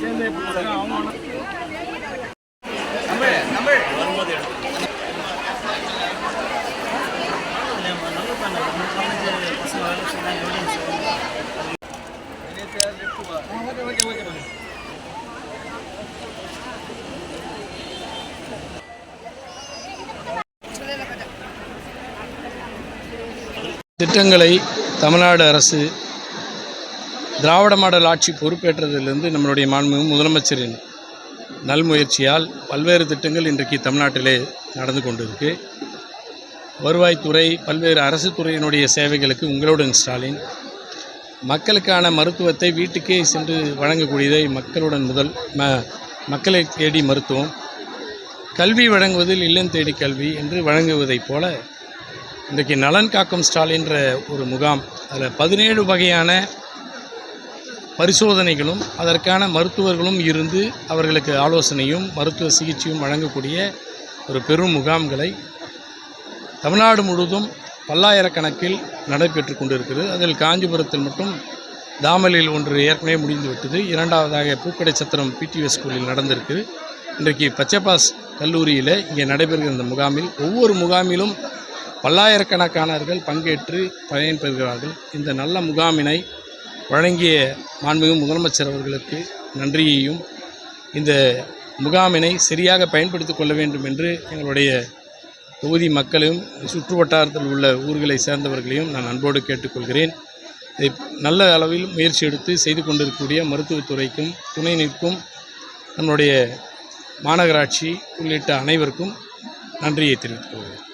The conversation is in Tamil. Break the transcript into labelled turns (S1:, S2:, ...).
S1: 现在不在。திட்டங்களை தமிழ்நாடு அரசு திராவிட மாடல் ஆட்சி பொறுப்பேற்றதிலிருந்து நம்மளுடைய மாண்பு முதலமைச்சரின் நல்முயற்சியால் பல்வேறு திட்டங்கள் இன்றைக்கு தமிழ்நாட்டிலே நடந்து கொண்டிருக்கு. வருவாய்த்துறை பல்வேறு அரசு துறையினுடைய சேவைகளுக்கு உங்களுடன் ஸ்டாலின் மக்களுக்கான மருத்துவத்தை வீட்டுக்கே சென்று வழங்கக்கூடியதை மக்களுடன் முதல் ம மக்களை தேடி மருத்துவம். கல்வி வழங்குவதில் இல்லம் தேடி கல்வி என்று வழங்குவதைப் போல இன்றைக்கு நலன் காக்கும் ஸ்டாலின்ற ஒரு முகாம். அதில் பதினேழு வகையான பரிசோதனைகளும் அதற்கான மருத்துவர்களும் இருந்து அவர்களுக்கு ஆலோசனையும் மருத்துவ சிகிச்சையும் வழங்கக்கூடிய ஒரு பெரும் முகாம்களை தமிழ்நாடு முழுவதும் பல்லாயிரக்கணக்கில் நடைபெற்று கொண்டிருக்கிறது. அதில் காஞ்சிபுரத்தில் மட்டும் தாமலில் ஒன்று ஏற்கனவே முடிந்துவிட்டது. இரண்டாவதாக பூக்கடை சத்திரம் பிடிஎஸ் ஸ்கூலில் நடந்திருக்கு இன்றைக்கு பச்சைப்பாஸ் கல்லூரியில் இங்கே நடைபெறுகிற இந்த முகாமில் ஒவ்வொரு முகாமிலும் பல்லாயிரக்கணக்கானவர்கள் பங்கேற்று பயன்பெறுகிறார்கள் இந்த நல்ல முகாமினை வழங்கிய மாண்புமிகு முதலமைச்சர் அவர்களுக்கு நன்றியையும் இந்த முகாமினை சரியாக பயன்படுத்திக் கொள்ள வேண்டும் என்று எங்களுடைய தொகுதி மக்களையும் சுற்று வட்டாரத்தில் உள்ள ஊர்களை சேர்ந்தவர்களையும் நான் அன்போடு கேட்டுக்கொள்கிறேன். இதை நல்ல அளவில் முயற்சி எடுத்து செய்து கொண்டிருக்கக்கூடிய மருத்துவத்துறைக்கும் துணை நிற்கும் நம்முடைய மாநகராட்சி உள்ளிட்ட அனைவருக்கும் நன்றியை தெரிவித்துக் கொள்கிறேன்.